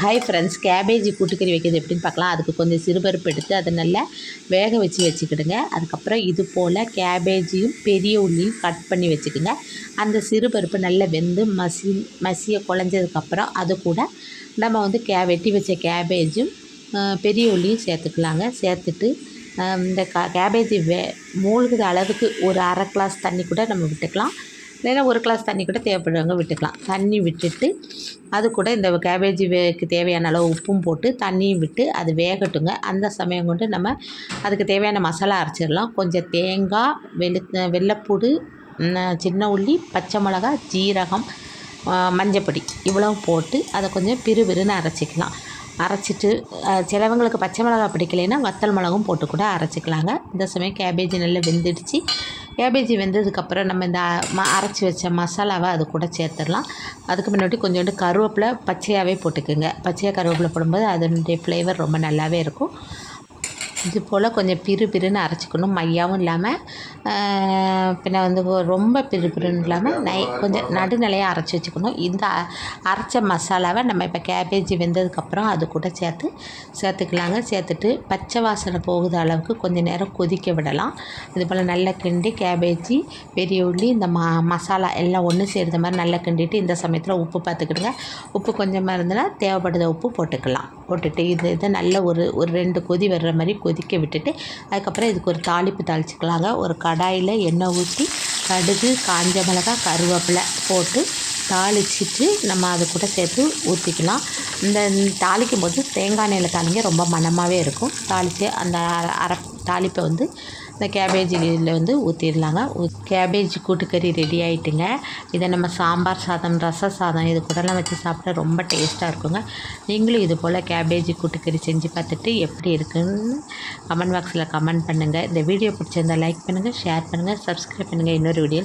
Hi friends cabbage கூட்டுக்கறி வைக்கிறது எப்படின்னு பார்க்கலாம். அதுக்கு கொஞ்சம் சிறுபருப்பு எடுத்து அதை நல்லா வேக வச்சு வச்சுக்கிடுங்க. அதுக்கப்புறம் இது போல் கேபேஜையும் பெரிய உள்ளியும் கட் பண்ணி வச்சுக்கோங்க. அந்த சிறுபருப்பு நல்லா வெந்து மசி மசிய குழஞ்சதுக்கப்புறம் அது கூட நம்ம வந்து கே வெட்டி வச்ச கேபேஜும் பெரிய உள்ளியும் சேர்த்துக்கலாங்க. சேர்த்துட்டு இந்த கா கேபேஜ் வே மூழ்குற அளவுக்கு ஒரு அரை கிளாஸ் தண்ணி கூட நம்ம விட்டுக்கலாம். இல்லைன்னா ஒரு கிளாஸ் தண்ணி கூட தேவைப்படுறவங்க விட்டுக்கலாம். தண்ணி விட்டுட்டு அது கூட இந்த கேபேஜ் வேக்கு தேவையான அளவு உப்பும் போட்டு தண்ணியும் விட்டு அது வேகட்டுங்க. அந்த சமயம் கொண்டு நம்ம அதுக்கு தேவையான மசாலா அரைச்சிடலாம். கொஞ்சம் தேங்காய் வெளு வெள்ளைப்பூடு சின்ன உள்ளி பச்சை மிளகா ஜீரகம் மஞ்சப்பொடி இவ்வளவு போட்டு அதை கொஞ்சம் பிறுபிறுன்னு அரைச்சிக்கலாம். அரைச்சிட்டு சிலவங்களுக்கு பச்சை மிளகா பிடிக்கலைன்னா வத்தல் மிளகும் போட்டு கூட அரைச்சிக்கலாங்க. இந்த சமயம் கேபேஜ் நல்லா வெந்துடுச்சு. கேபேஜ் வெந்ததுக்கப்புறம் நம்ம இந்த ம அரைச்சி வச்ச மசாலாவை அது கூட சேர்த்துடலாம். அதுக்கு முன்னாடி கொஞ்சோண்டு கருவேப்பிலை பச்சையாகவே போட்டுக்குங்க. பச்சையாக கருவேப்பிலை போடும்போது அதனுடைய ஃப்ளேவர் ரொம்ப நல்லாவே இருக்கும். இது போல் கொஞ்சம் பிறு பிறுன்னு அரைச்சிக்கணும். மையாவும் இல்லாமல் பின்ன வந்து ரொம்ப பிறு பிறுன்னு இல்லாமல் நை கொஞ்சம் நடுநிலையாக அரைச்சி வச்சுக்கணும். இந்த அரைச்ச மசாலாவை நம்ம இப்போ கேபேஜ் வெந்ததுக்கப்புறம் அது கூட சேர்த்து சேர்த்துக்கலாங்க. சேர்த்துட்டு பச்சை வாசனை போகுத அளவுக்கு கொஞ்சம் நேரம் கொதிக்க விடலாம். இது போல் நல்லா கிண்டி கேபேஜி பெரிய உள்ளி இந்த ம மசாலா எல்லாம் ஒன்று சேர்ந்த மாதிரி நல்லா கிண்டிட்டு இந்த சமயத்தில் உப்பு பார்த்துக்கிடுங்க உப்பு கொஞ்சமாக இருந்ததுன்னா தேவைப்படுத உப்பு போட்டுக்கலாம். போட்டுட்டு இது இதை நல்ல ஒரு ஒரு ரெண்டு கொதி வர்ற மாதிரி கொதிக்க விட்டுட்டு அதுக்கப்புறம் இதுக்கு ஒரு தாளிப்பு தாளிச்சிக்கலாங்க. ஒரு கடாயில் எண்ணெய் ஊற்றி கடுகு காஞ்ச மிளகாய் கருவேப்பிலை போட்டு தாளிச்சிட்டு நம்ம அது கூட சேர்த்து ஊற்றிக்கலாம் இந்த தாளிக்கும் போது தேங்காய் எண்ணெயில் தாளிங்க ரொம்ப மணமாகவே இருக்கும். தாளித்து அந்த அர அரை தாளிப்பை வந்து இந்த கேபேஜில் வந்து ஊற்றிடலாங்க கேபேஜ் கூட்டுக்கறி ரெடி ஆகிட்டுங்க இதை நம்ம சாம்பார் சாதம் ரச சாதம் இது கூடலாம் வச்சு சாப்பிட்டா ரொம்ப டேஸ்ட்டாக இருக்குங்க. நீங்களும் இது போல் கேபேஜ் கூட்டுக்கறி செஞ்சு பார்த்துட்டு எப்படி இருக்குன்னு கமெண்ட் பாக்ஸில் கமெண்ட் பண்ணுங்கள் இந்த வீடியோ பிடிச்சிருந்தால் லைக் பண்ணுங்கள் ஷேர் பண்ணுங்கள் சப்ஸ்கிரைப் பண்ணுங்கள் இன்னொரு வீடியோ